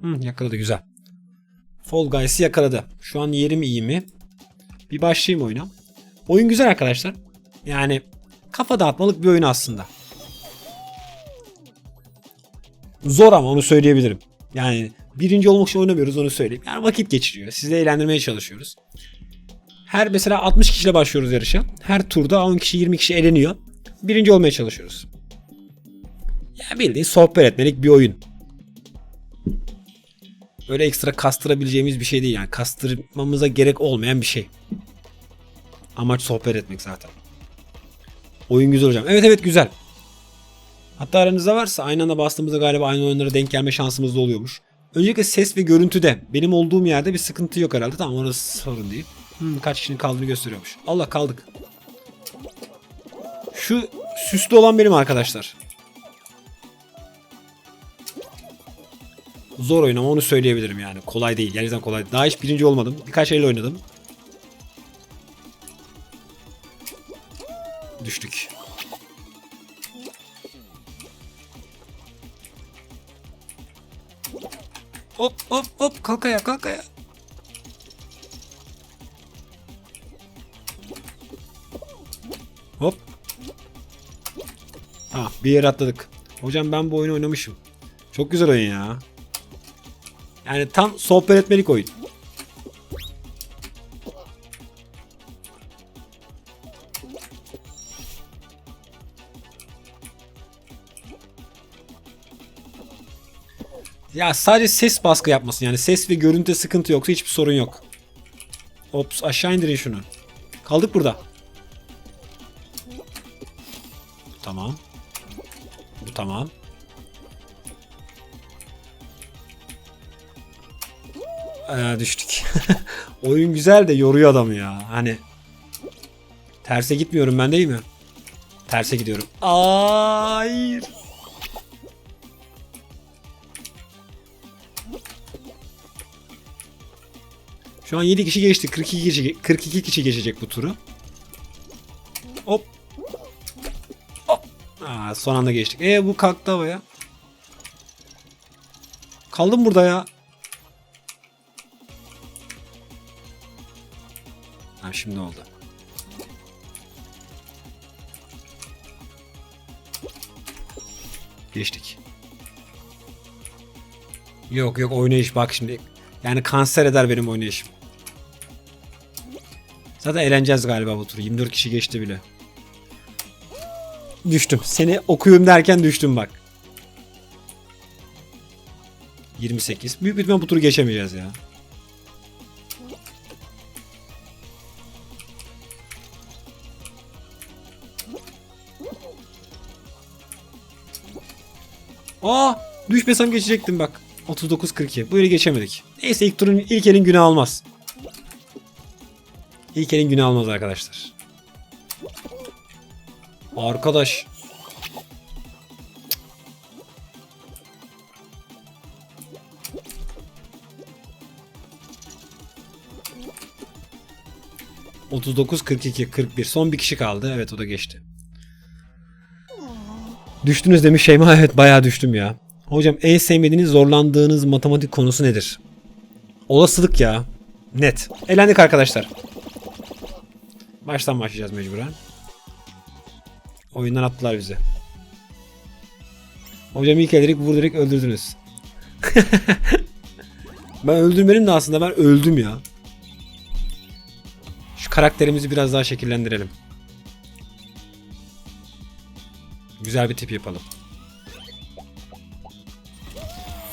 Hı, yakaladı güzel. Fall Guys'ı yakaladı. Şu an yerim iyi mi? Bir başlayayım oyuna. Oyun güzel arkadaşlar. Yani kafa dağıtmalık bir oyun aslında. Zor ama onu söyleyebilirim. Yani birinci olmak için oynamıyoruz onu söyleyeyim. Yani vakit geçiriyor. Sizi eğlendirmeye çalışıyoruz. Her mesela 60 kişiyle başlıyoruz yarışa. Her turda 10 kişi 20 kişi eleniyor. Birinci olmaya çalışıyoruz. Ya bildiğin sohbet etmelik bir oyun. Öyle ekstra kastırabileceğimiz bir şey değil yani. Kastırmamıza gerek olmayan bir şey. Amaç sohbet etmek zaten. Oyun güzel hocam. Evet evet güzel. Hatta aranızda varsa aynı anda bastığımızda galiba aynı oyunlara denk gelme şansımız da oluyormuş. Öncelikle ses ve görüntüde benim olduğum yerde bir sıkıntı yok herhalde. Tamam orası sorun değil. Hmm, kaç kişinin kaldığını gösteriyormuş. Allah kaldık. Şu süslü olan benim arkadaşlar. Zor oyun ama onu söyleyebilirim yani. Kolay değil. Gerçekten kolay. değil. Daha hiç birinci olmadım. Birkaç el oynadım. Düştük. Hop hop hop kalk ayağa kalk ayağa. Hop. Ha bir yere atladık. Hocam ben bu oyunu oynamışım. Çok güzel oyun ya. Yani tam sohbet etmelik oyun. Ya sadece ses baskı yapmasın yani ses ve görüntü sıkıntı yoksa hiçbir sorun yok. Ops aşağı indirin şunu. Kaldık burada. Tamam. Bu tamam. Aa, düştük. Oyun güzel de yoruyor adamı ya. Hani terse gitmiyorum ben değil mi? Terse gidiyorum. Hayır. Şu an 7 kişi geçti. 42 kişi 42 kişi geçecek bu turu. Hop. Hop. Aa, son anda geçtik. E bu kalktı havaya. Kaldım burada ya. Şimdi oldu. Geçtik. Yok yok oynayış bak şimdi. Yani kanser eder benim oynayışım. Zaten eğleneceğiz galiba bu tur. 24 kişi geçti bile. Düştüm. Seni okuyayım derken düştüm bak. 28. Büyük ihtimal bu turu geçemeyeceğiz ya. Aa, düşmesem geçecektim bak. 39-42. Böyle geçemedik. Neyse ilk turun ilk elin günü almaz. İlk elin günü almaz arkadaşlar. Arkadaş. ...39, 42, 41. Son bir kişi kaldı. Evet o da geçti. Düştünüz demiş Şeyma. Evet bayağı düştüm ya. Hocam en sevmediğiniz zorlandığınız matematik konusu nedir? Olasılık ya. Net. Elendik arkadaşlar. Baştan başlayacağız mecburen. Oyundan attılar bizi. Hocam ilk ederek vurdurek öldürdünüz. ben öldürmedim de aslında ben öldüm ya. Şu karakterimizi biraz daha şekillendirelim. Güzel bir tip yapalım.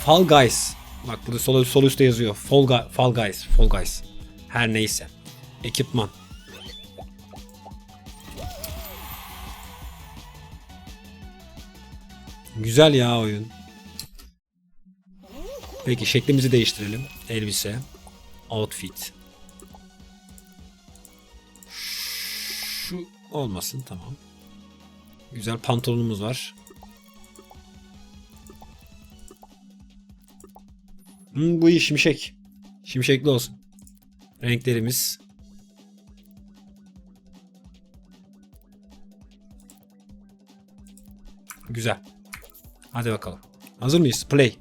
Fall Guys. Bak burada sol, sol üstte yazıyor. Fall, Gu- Fall Guys. Fall Guys. Her neyse. Ekipman. Güzel ya oyun. Peki şeklimizi değiştirelim. Elbise. Outfit. Şu olmasın tamam. Güzel pantolonumuz var. Hmm, bu iyi şimşek. Şimşekli olsun. Renklerimiz. Güzel. Hadi bakalım. Hazır mıyız? Play.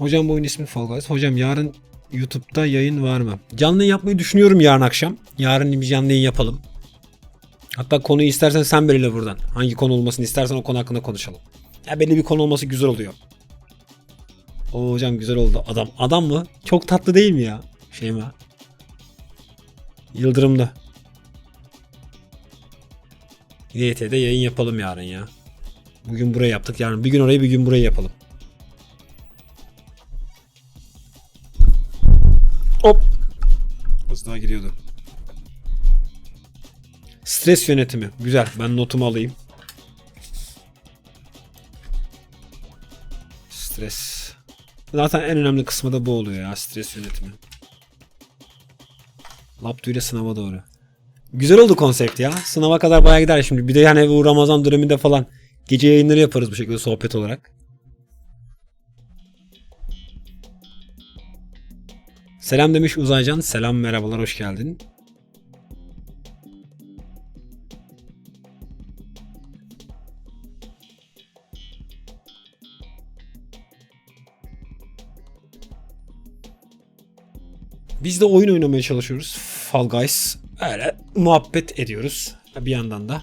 Hocam bu oyun ismi Fall Guys. Hocam yarın YouTube'da yayın var mı? Canlı yayın yapmayı düşünüyorum yarın akşam. Yarın bir canlı yayın yapalım. Hatta konuyu istersen sen belirle buradan. Hangi konu olmasını istersen o konu hakkında konuşalım. Ya belli bir konu olması güzel oluyor. O hocam güzel oldu. Adam. Adam mı? Çok tatlı değil mi ya? Şey mi? Yıldırımlı. YT'de yayın yapalım yarın ya. Bugün burayı yaptık. Yarın bir gün orayı bir gün burayı yapalım. Hop. Az daha gidiyordu. Stres yönetimi. Güzel. Ben notumu alayım. Stres. Zaten en önemli kısmı da bu oluyor ya. Stres yönetimi. Laptu ile sınava doğru. Güzel oldu konsept ya. Sınava kadar bayağı gider şimdi. Bir de yani bu Ramazan döneminde falan gece yayınları yaparız bu şekilde sohbet olarak. Selam demiş Uzaycan. Selam merhabalar hoş geldin. Biz de oyun oynamaya çalışıyoruz. Fall Guys. Öyle muhabbet ediyoruz. Bir yandan da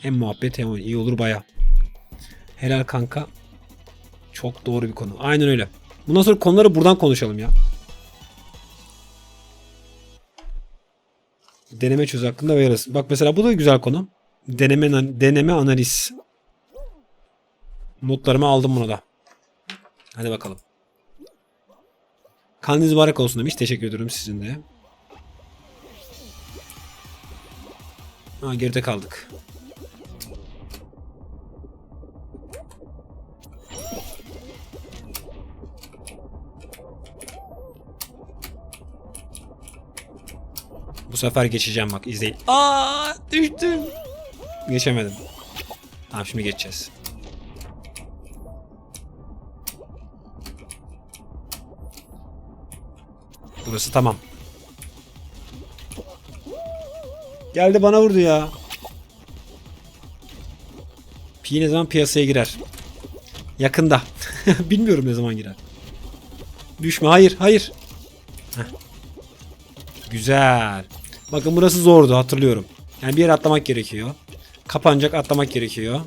hem muhabbet hem iyi olur baya. Helal kanka. Çok doğru bir konu. Aynen öyle. Bundan sonra konuları buradan konuşalım ya. Deneme çöz hakkında veririz. Bak mesela bu da güzel konu. Deneme deneme analiz. Notlarımı aldım buna da. Hadi bakalım. Kanınız mübarek olsun demiş. Teşekkür ediyorum sizin de. Ha geride kaldık. Bu sefer geçeceğim bak izleyin. Aa düştüm. Geçemedim. Tamam şimdi geçeceğiz. Burası tamam. Geldi bana vurdu ya. Pi ne zaman piyasaya girer? Yakında. Bilmiyorum ne zaman girer. Düşme. Hayır. Hayır. Heh. Güzel. Bakın burası zordu hatırlıyorum. Yani bir yere atlamak gerekiyor. Kapanacak atlamak gerekiyor.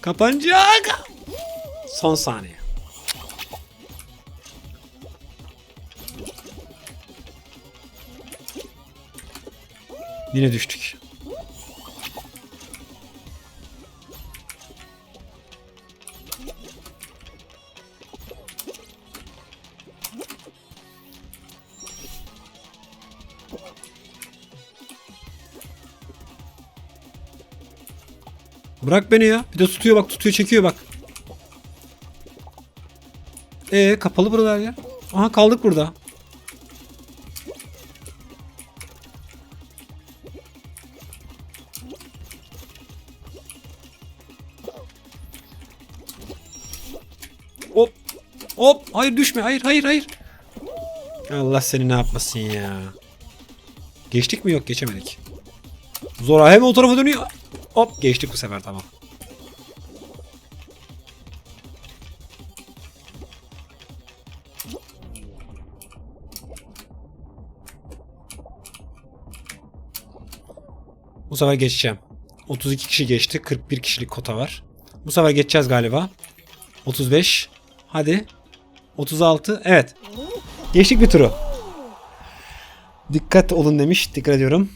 Kapanacak. Son saniye. Yine düştük. Bırak beni ya. Bir de tutuyor bak tutuyor çekiyor bak. Ee kapalı buralar ya. Aha kaldık burada. Hop. Hop. Hayır düşme. Hayır hayır hayır. Allah seni ne yapmasın ya. Geçtik mi? Yok geçemedik. Zora hem o tarafa dönüyor. Hop geçtik bu sefer tamam. Bu sefer geçeceğim. 32 kişi geçti. 41 kişilik kota var. Bu sefer geçeceğiz galiba. 35. Hadi. 36. Evet. Geçtik bir turu. Dikkat olun demiş. Dikkat ediyorum.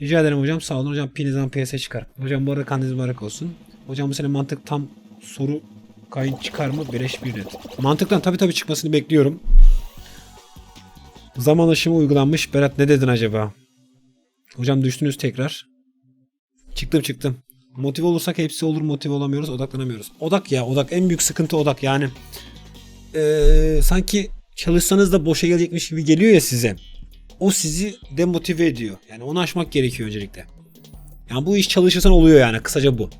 Rica ederim hocam. Sağ olun hocam. Pi zaman piyasaya çıkar. Hocam bu arada kandiniz mübarek olsun. Hocam bu sene mantık tam soru kayın çıkar mı? Beleş bir red. Mantıktan tabii tabii çıkmasını bekliyorum. Zaman aşımı uygulanmış. Berat ne dedin acaba? Hocam düştünüz tekrar. Çıktım çıktım. Motive olursak hepsi olur motive olamıyoruz odaklanamıyoruz. Odak ya odak en büyük sıkıntı odak yani. Ee, sanki çalışsanız da boşa gelecekmiş gibi geliyor ya size. O sizi demotive ediyor. Yani onu aşmak gerekiyor öncelikle. Yani bu iş çalışırsan oluyor yani kısaca bu.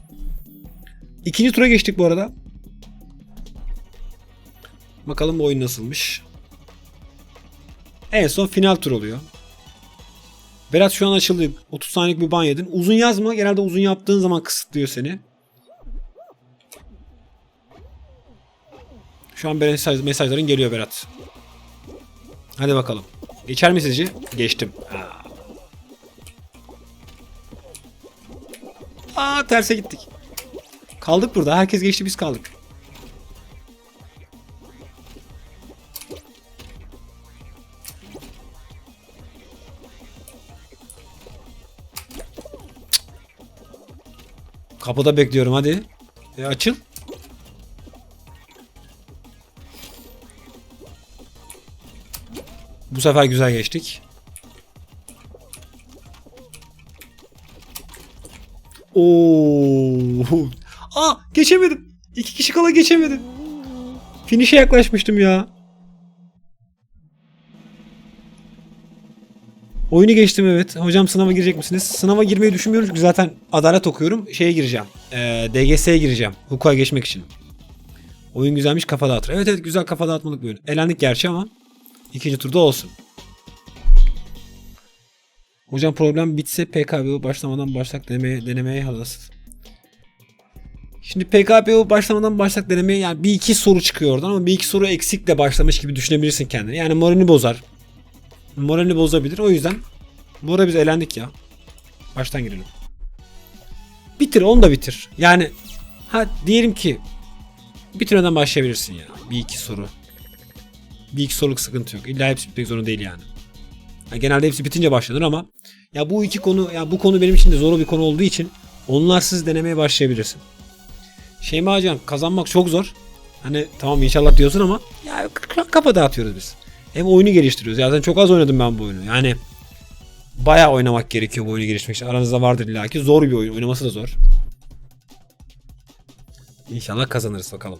İkinci tura geçtik bu arada. Bakalım bu oyun nasılmış. En son final tur oluyor. Berat şu an açıldı. 30 saniyelik bir ban yedin. Uzun yazma. Genelde uzun yaptığın zaman kısıtlıyor seni. Şu an mesaj, mesajların geliyor Berat. Hadi bakalım. Geçer mi sizce? Geçtim. Aa. Terse gittik. Kaldık burada. Herkes geçti biz kaldık. Kapıda bekliyorum hadi. E, açıl. Bu sefer güzel geçtik. Oo. Aa geçemedim. İki kişi kala geçemedim. Finish'e yaklaşmıştım ya. Oyunu geçtim evet. Hocam sınava girecek misiniz? Sınava girmeyi düşünmüyorum çünkü zaten adalet okuyorum. Şeye gireceğim. Ee, DGS'ye gireceğim. Hukuka geçmek için. Oyun güzelmiş kafa dağıtır. Evet evet güzel kafa dağıtmalık bir oyun. Elendik gerçi ama ikinci turda olsun. Hocam problem bitse PKBO başlamadan başlak denemeye, denemeye hazırsın. Şimdi PKBO başlamadan başlak denemeye yani bir iki soru çıkıyor oradan ama bir iki soru eksikle başlamış gibi düşünebilirsin kendini. Yani moralini bozar. Moralini bozabilir. O yüzden bu ara biz elendik ya. Baştan girelim. Bitir onu da bitir. Yani ha diyelim ki bitirmeden başlayabilirsin ya. Bir iki soru. Bir iki soruluk sıkıntı yok. İlla hepsi bitmek zorunda değil yani. Ya genelde hepsi bitince başlanır ama ya bu iki konu ya bu konu benim için de zor bir konu olduğu için onlarsız denemeye başlayabilirsin. Şeyma Hocam kazanmak çok zor. Hani tamam inşallah diyorsun ama ya kafa dağıtıyoruz biz. Hem oyunu geliştiriyoruz. Zaten çok az oynadım ben bu oyunu. Yani bayağı oynamak gerekiyor bu oyunu geliştirmek için. Aranızda vardır illa ki. Zor bir oyun. Oynaması da zor. İnşallah kazanırız bakalım.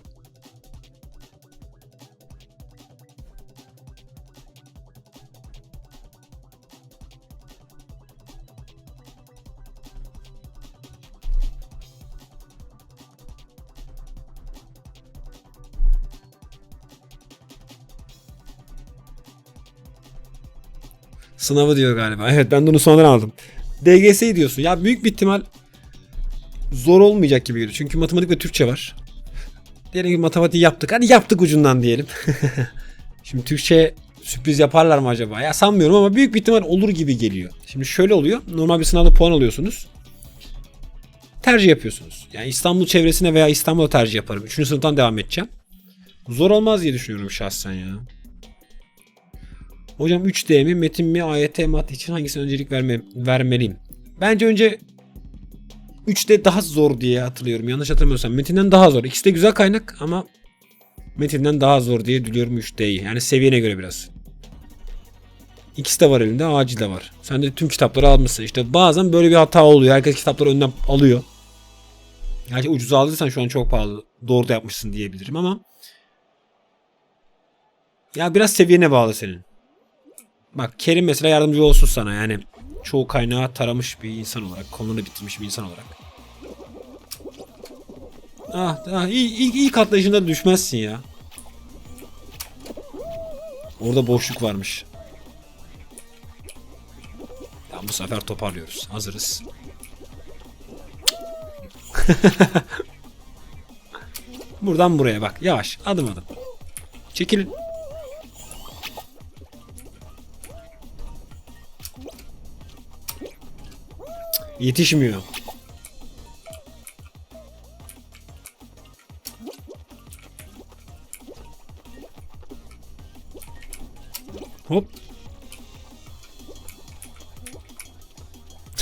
Sınavı diyor galiba. Evet ben de onu sonradan aldım. DGS diyorsun. Ya büyük bir ihtimal zor olmayacak gibi geliyor. Çünkü matematik ve Türkçe var. Diyelim ki matematiği yaptık. Hadi yaptık ucundan diyelim. Şimdi Türkçe sürpriz yaparlar mı acaba? Ya sanmıyorum ama büyük bir ihtimal olur gibi geliyor. Şimdi şöyle oluyor. Normal bir sınavda puan alıyorsunuz. Tercih yapıyorsunuz. Yani İstanbul çevresine veya İstanbul'a tercih yaparım. Üçüncü sınıftan devam edeceğim. Zor olmaz diye düşünüyorum şahsen ya. Hocam 3D mi, metin mi, AYT mat için hangisine öncelik verme, vermeliyim? Bence önce 3D daha zor diye hatırlıyorum. Yanlış hatırlamıyorsam. Metinden daha zor. İkisi de güzel kaynak ama metinden daha zor diye biliyorum 3D'yi. Yani seviyene göre biraz. İkisi de var elinde. Acil de var. Sen de tüm kitapları almışsın. İşte bazen böyle bir hata oluyor. Herkes kitapları önden alıyor. Gerçi ucuz aldıysan şu an çok pahalı. Doğru da yapmışsın diyebilirim ama ya biraz seviyene bağlı senin. Bak Kerim mesela yardımcı olsun sana yani. Çoğu kaynağı taramış bir insan olarak. Konunu bitirmiş bir insan olarak. Ah, ah iyi, ilk, ilk atlayışında düşmezsin ya. Orada boşluk varmış. Tamam bu sefer toparlıyoruz. Hazırız. Buradan buraya bak. Yavaş. Adım adım. Çekilin. Yetişmiyor. Hop.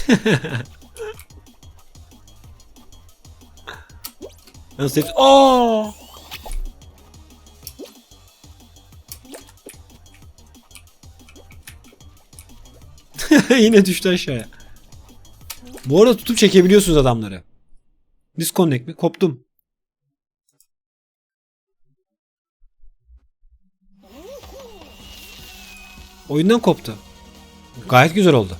Nasıl hepsi? Aa! Yine düştü aşağıya. Bu arada tutup çekebiliyorsunuz adamları. Disconnect mi? Koptum. Oyundan koptu. Gayet güzel oldu.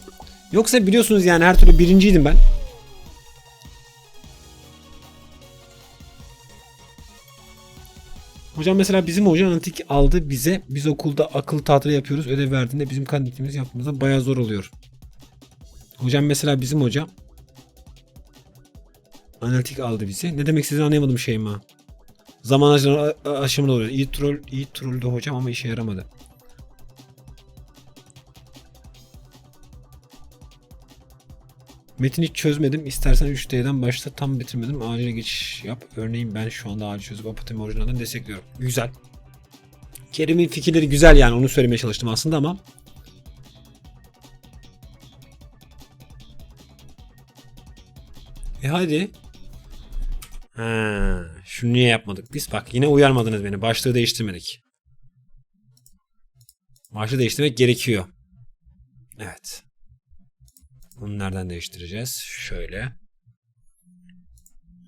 Yoksa biliyorsunuz yani her türlü birinciydim ben. Hocam mesela bizim hoca analitik aldı bize. Biz okulda akıl tatili yapıyoruz. Ödev verdiğinde bizim kandidatimiz yapmamızda bayağı zor oluyor. Hocam mesela bizim hoca analitik aldı bizi. Ne demek istediğini anlayamadım Şeyma. Zaman aşımı, aşımı da oluyor. İyi troll, iyi trolldü hocam ama işe yaramadı. Metin hiç çözmedim. İstersen 3D'den başla. Tam bitirmedim. Acil geçiş yap. Örneğin ben şu anda acil çözüp Apatemi orijinalden destekliyorum. Güzel. Kerim'in fikirleri güzel yani. Onu söylemeye çalıştım aslında ama. E hadi. Ha, şunu niye yapmadık biz? Bak yine uyarmadınız beni. Başlığı değiştirmedik. Başlığı değiştirmek gerekiyor. Evet. Bunu nereden değiştireceğiz? Şöyle.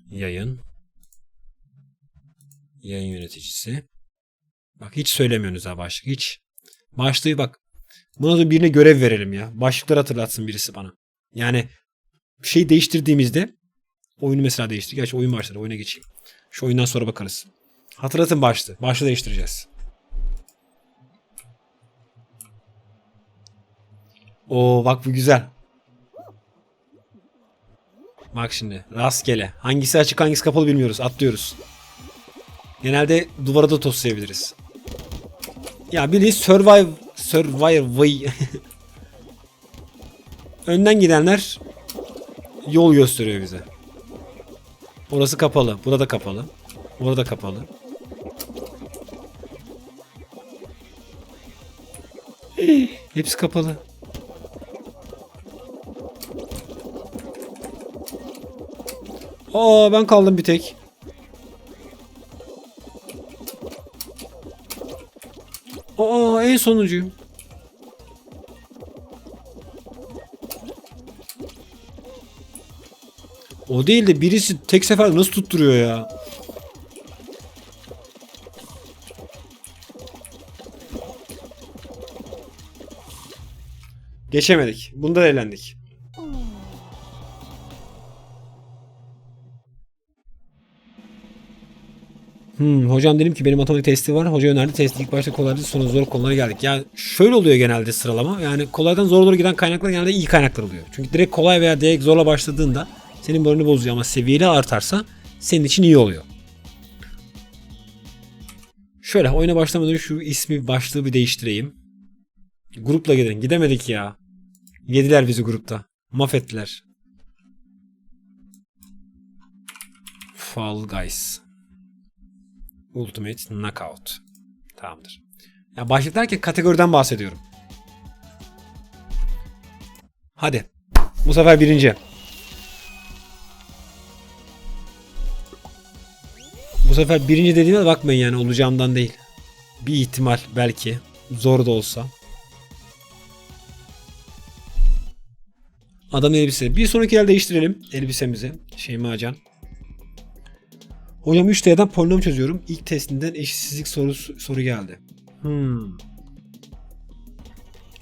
Yayın. Yayın yöneticisi. Bak hiç söylemiyorsunuz ha başlık. Hiç. Başlığı bak. Buna da birine görev verelim ya. Başlıkları hatırlatsın birisi bana. Yani bir şey değiştirdiğimizde oyunu mesela değiştir. Gerçi oyun başladı. Oyuna geçeyim. Şu oyundan sonra bakarız. Hatırlatın başlığı. Başlığı değiştireceğiz. Oo bak bu güzel. Bak şimdi rastgele. Hangisi açık hangisi kapalı bilmiyoruz. Atlıyoruz. Genelde duvara da toslayabiliriz. Ya biri survive survive Önden gidenler yol gösteriyor bize. Orası kapalı. Burada kapalı. Burada kapalı. Hepsi kapalı. Aa ben kaldım bir tek. Aa en sonuncuyum. O değil de birisi tek sefer nasıl tutturuyor ya? Geçemedik. Bunda da eğlendik. Hmm, hocam dedim ki benim matematik testi var. Hoca önerdi testi ilk başta kolaydı sonra zor konulara geldik. Ya şöyle oluyor genelde sıralama. Yani kolaydan zor doğru giden kaynaklar genelde iyi kaynaklar oluyor. Çünkü direkt kolay veya direkt zorla başladığında senin moralini bozuyor ama seviyeli artarsa senin için iyi oluyor. Şöyle oyuna başlamadan şu ismi başlığı bir değiştireyim. Grupla gidin. Gidemedik ya. Yediler bizi grupta. Mahvettiler. Fall Guys. Ultimate Knockout. Tamamdır. Ya başlık derken kategoriden bahsediyorum. Hadi. Bu sefer birinci. Sefer birinci dediğime de bakmayın yani olacağımdan değil. Bir ihtimal belki. Zor da olsa. Adam elbise. Bir sonraki yer değiştirelim elbisemizi. Şeyma Can. Hocam 3D'den polinom çözüyorum. İlk testinden eşitsizlik sorusu soru geldi. Hmm.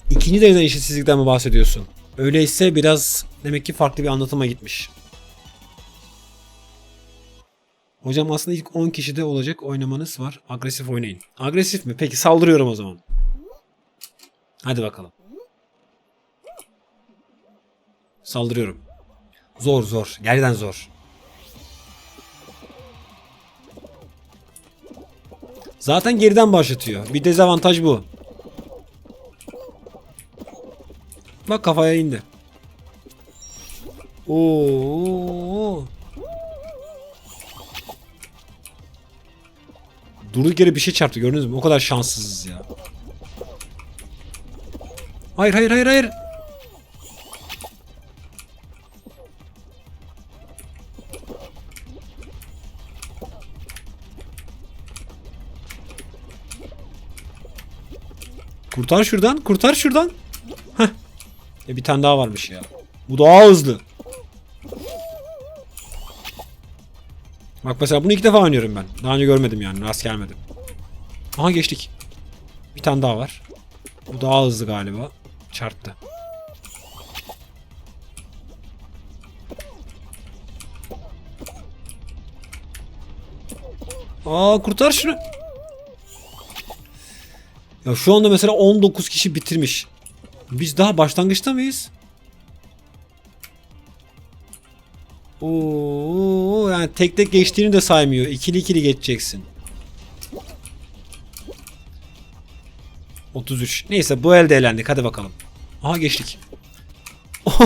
İkinci dereceden eşitsizlikten mi bahsediyorsun? Öyleyse biraz demek ki farklı bir anlatıma gitmiş. Hocam aslında ilk 10 kişide olacak oynamanız var. Agresif oynayın. Agresif mi? Peki saldırıyorum o zaman. Hadi bakalım. Saldırıyorum. Zor zor. Gerçekten zor. Zaten geriden başlatıyor. Bir dezavantaj bu. Bak kafaya indi. Oo. Durduk yere bir şey çarptı gördünüz mü? O kadar şanssızız ya. Hayır hayır hayır hayır. Kurtar şuradan, kurtar şuradan. Heh. E bir tane daha varmış ya. Bu daha hızlı. Bak mesela bunu ilk defa oynuyorum ben. Daha önce görmedim yani. Rast gelmedim. Aha geçtik. Bir tane daha var. Bu daha hızlı galiba. Çarptı. Aa kurtar şunu. Ya şu anda mesela 19 kişi bitirmiş. Biz daha başlangıçta mıyız? Oo, yani tek tek geçtiğini de saymıyor. İkili ikili geçeceksin. 33. Neyse bu elde eğlendik. Hadi bakalım. Aha geçtik.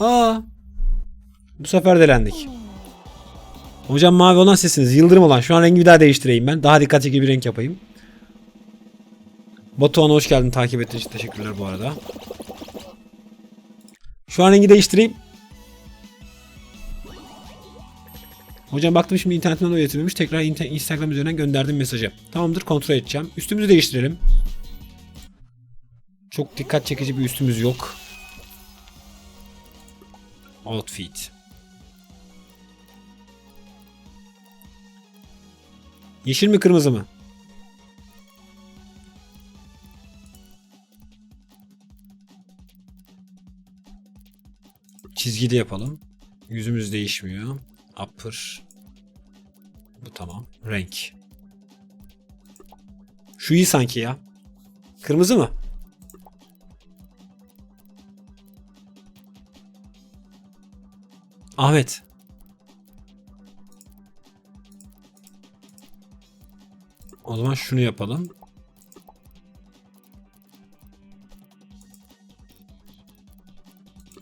Aa. Bu sefer delendik. Hocam mavi olan sesiniz. Yıldırım olan. Şu an rengi bir daha değiştireyim ben. Daha dikkat çekici bir renk yapayım. Batuhan hoş geldin. Takip ettiğin için teşekkürler bu arada. Şu an rengi değiştireyim. Hocam baktım şimdi internetten de üretilmemiş. Tekrar Instagram üzerinden gönderdim mesajı. Tamamdır kontrol edeceğim. Üstümüzü değiştirelim. Çok dikkat çekici bir üstümüz yok. Outfit. Yeşil mi kırmızı mı? Çizgili yapalım. Yüzümüz değişmiyor. Upper. Bu tamam. Renk. Şu iyi sanki ya. Kırmızı mı? Ahmet. O zaman şunu yapalım.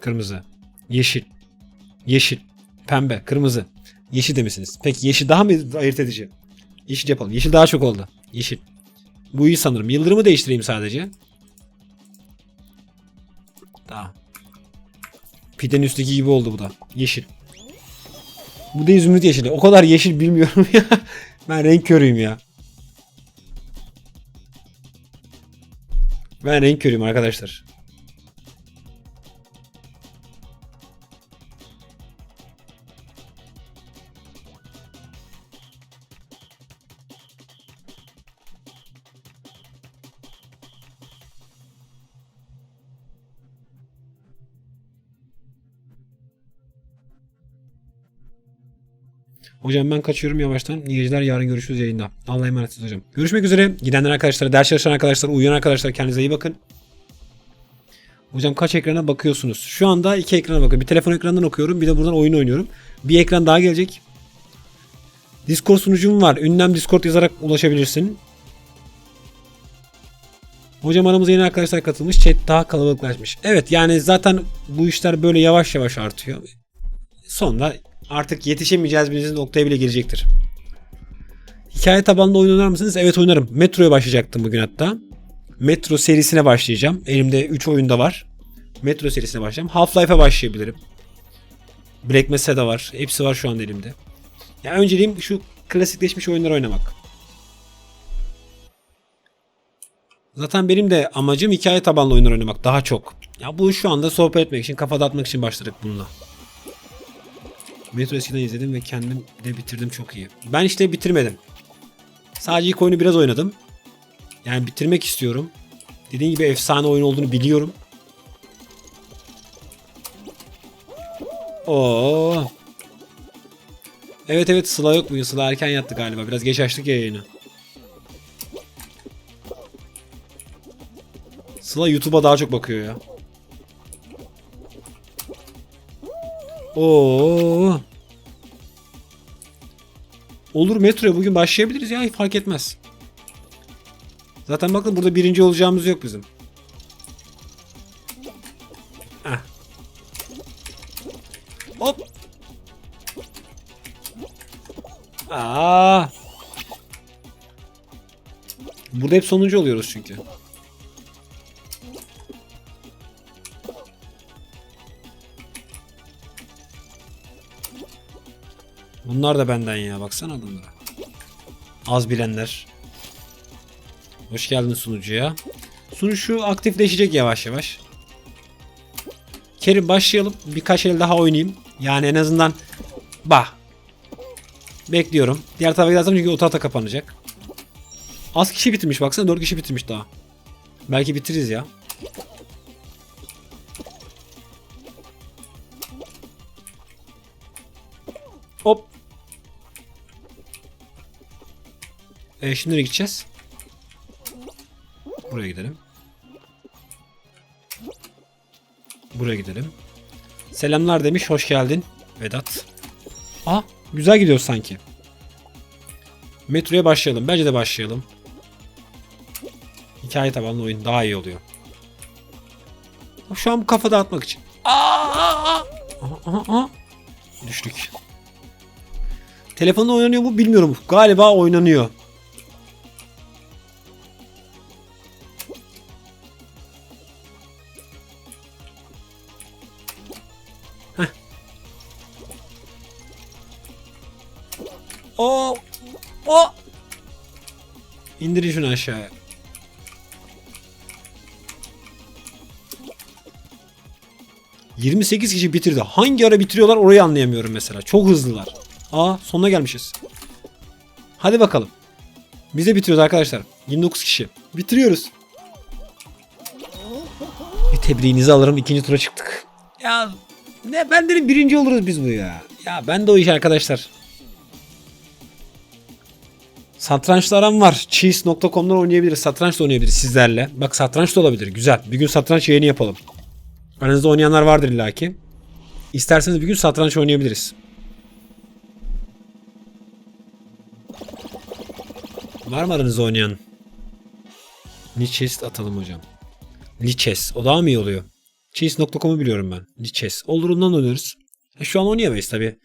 Kırmızı. Yeşil. Yeşil. Pembe. Kırmızı. Yeşil demişsiniz. Peki yeşil daha mı ayırt edici? Yeşil yapalım. Yeşil daha çok oldu. Yeşil. Bu iyi sanırım. Yıldırımı değiştireyim sadece. Tamam. Pidenin üstteki gibi oldu bu da. Yeşil. Bu da zümrüt yeşili. O kadar yeşil bilmiyorum ya. ben renk körüyüm ya. Ben renk körüyüm arkadaşlar. Hocam ben kaçıyorum yavaştan. İyi geceler. Yarın görüşürüz yayında. Allah'a emanet hocam. Görüşmek üzere. Gidenler arkadaşlar, ders çalışan arkadaşlar, uyuyan arkadaşlar kendinize iyi bakın. Hocam kaç ekrana bakıyorsunuz? Şu anda iki ekrana bakıyorum. Bir telefon ekranından okuyorum. Bir de buradan oyun oynuyorum. Bir ekran daha gelecek. Discord sunucum var. Ünlem Discord yazarak ulaşabilirsin. Hocam aramıza yeni arkadaşlar katılmış. Chat daha kalabalıklaşmış. Evet yani zaten bu işler böyle yavaş yavaş artıyor. Sonra artık yetişemeyeceğiz bir noktaya bile girecektir. Hikaye tabanlı oyun oynar mısınız? Evet oynarım. Metro'ya başlayacaktım bugün hatta. Metro serisine başlayacağım. Elimde 3 oyunda var. Metro serisine başlayacağım. Half-Life'a başlayabilirim. Black Mesa'da var. Hepsi var şu anda elimde. Ya önceliğim şu klasikleşmiş oyunları oynamak. Zaten benim de amacım hikaye tabanlı oyunlar oynamak daha çok. Ya bu şu anda sohbet etmek için, kafa dağıtmak için başladık bununla. Metro eskiden izledim ve kendim de bitirdim çok iyi. Ben işte bitirmedim. Sadece ilk oyunu biraz oynadım. Yani bitirmek istiyorum. Dediğim gibi efsane oyun olduğunu biliyorum. Oo. Evet evet Sıla yok bugün. Sıla erken yattı galiba. Biraz geç açtık ya yayını. Sıla YouTube'a daha çok bakıyor ya. Oo. Olur metroya bugün başlayabiliriz ya fark etmez. Zaten bakın burada birinci olacağımız yok bizim. Heh. Hop. Aa. Burada hep sonuncu oluyoruz çünkü. Bunlar da benden ya baksana bunlara. Az bilenler. Hoş geldin sunucuya. Sunucu aktifleşecek yavaş yavaş. Kerim başlayalım. Birkaç el daha oynayayım. Yani en azından bah. Bekliyorum. Diğer tarafa gidersem çünkü o tarafta kapanacak. Az kişi bitirmiş baksana 4 kişi bitirmiş daha. Belki bitiririz ya. Hop. E şimdi nereye gideceğiz? Buraya gidelim. Buraya gidelim. Selamlar demiş. Hoş geldin. Vedat. Aa güzel gidiyor sanki. Metroya başlayalım. Bence de başlayalım. Hikaye tabanlı oyun daha iyi oluyor. Şu an bu kafa dağıtmak için. Aha, aha, aha. Düştük. Telefonda oynanıyor mu bilmiyorum. Galiba oynanıyor. Aşağıya. ...28 kişi bitirdi. Hangi ara bitiriyorlar orayı anlayamıyorum mesela. Çok hızlılar. Aa sonuna gelmişiz. Hadi bakalım. Biz de bitiriyoruz arkadaşlar. 29 kişi. Bitiriyoruz. Bir tebriğinizi alırım. ikinci tura çıktık. Ya ne ben dedim birinci oluruz biz bu ya. Ya ben de o iş arkadaşlar. Satrançla aram var. Cheese.com'dan oynayabiliriz. Satranç da oynayabiliriz sizlerle. Bak satranç da olabilir. Güzel. Bir gün satranç yayını yapalım. Aranızda oynayanlar vardır illaki. İsterseniz bir gün satranç oynayabiliriz. Var mı aranızda oynayan? Lichess atalım hocam. Lichess. O daha mı iyi oluyor? Chess.com'u biliyorum ben. Lichess. Olur ondan oynuyoruz. E, şu an oynayamayız tabi.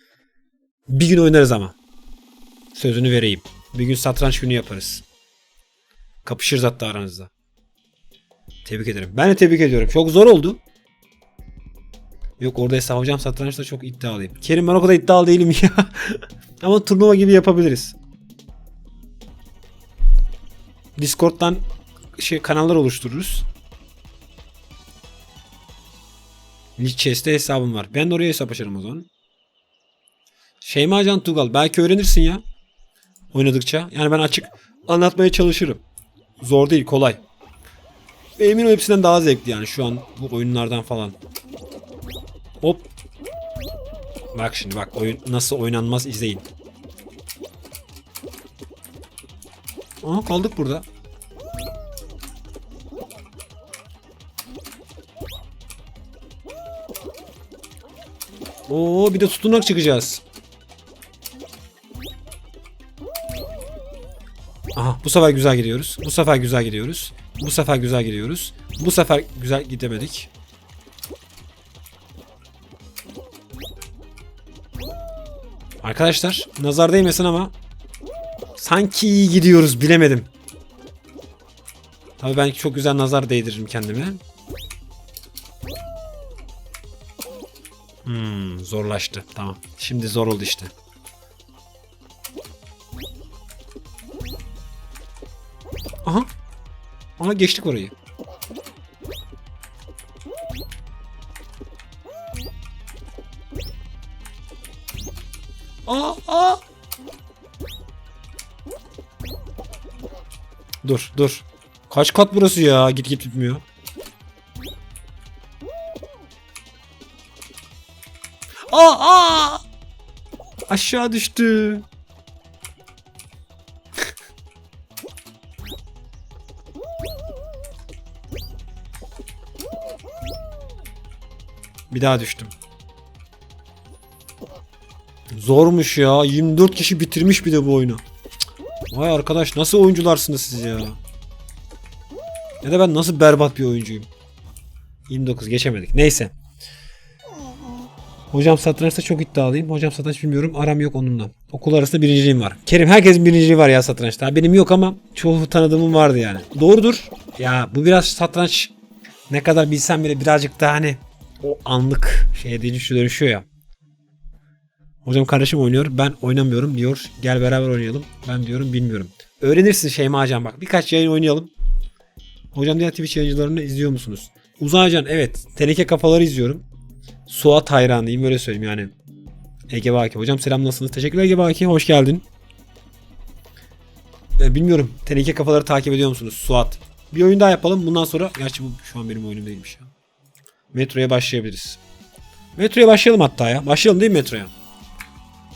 Bir gün oynarız ama. Sözünü vereyim. Bir gün satranç günü yaparız. Kapışırız hatta aranızda. Tebrik ederim. Ben de tebrik ediyorum. Çok zor oldu. Yok orada hesap hocam satrançta çok iddialıyım. Kerim ben o kadar iddialı değilim ya. Ama turnuva gibi yapabiliriz. Discord'dan şey kanallar oluştururuz. Lichess'te hesabım var. Ben de oraya hesap açarım o zaman. Şeyma Can Tugal belki öğrenirsin ya. Oynadıkça. Yani ben açık anlatmaya çalışırım. Zor değil kolay. Ve eminim hepsinden daha zevkli yani şu an bu oyunlardan falan. Hop. Bak şimdi bak oyun nasıl oynanmaz izleyin. Aha kaldık burada. Oo bir de tutunak çıkacağız. Aha bu sefer güzel gidiyoruz. Bu sefer güzel gidiyoruz. Bu sefer güzel gidiyoruz. Bu sefer güzel gidemedik. Arkadaşlar nazar değmesin ama sanki iyi gidiyoruz bilemedim. Tabii ben çok güzel nazar değdiririm kendime. Hmm, zorlaştı. Tamam. Şimdi zor oldu işte. Aha geçtik orayı. Aa, aa. Dur, dur. Kaç kat burası ya? Git git bitmiyor. Aa, aa! Aşağı düştü. Bir daha düştüm. Zormuş ya. 24 kişi bitirmiş bir de bu oyunu. Vay arkadaş nasıl oyuncularsınız siz ya? Ya da ben nasıl berbat bir oyuncuyum. 29 geçemedik. Neyse. Hocam satrançta çok iddialıyım. Hocam satranç bilmiyorum. Aram yok onunla. Okul arasında birinciliğim var. Kerim herkesin birinciliği var ya satrançta. Benim yok ama çoğu tanıdığımın vardı yani. Doğrudur. Ya bu biraz satranç ne kadar bilsem bile birazcık daha hani o anlık şeye dönüşüyor, dönüşüyor ya. Hocam kardeşim oynuyor. Ben oynamıyorum diyor. Gel beraber oynayalım. Ben diyorum bilmiyorum. Öğrenirsin Şeyma Hocam bak. Birkaç yayın oynayalım. Hocam diğer Twitch yayıncılarını izliyor musunuz? Uzaycan evet. Teneke kafaları izliyorum. Suat hayranıyım öyle söyleyeyim yani. Ege Baki. Hocam selam nasılsınız? Teşekkürler Ege Baki. Hoş geldin. Ee, bilmiyorum. Teneke kafaları takip ediyor musunuz? Suat. Bir oyun daha yapalım. Bundan sonra gerçi bu şu an benim oyunum değilmiş ya. Metroya başlayabiliriz. Metroya başlayalım hatta ya. Başlayalım değil mi metroya?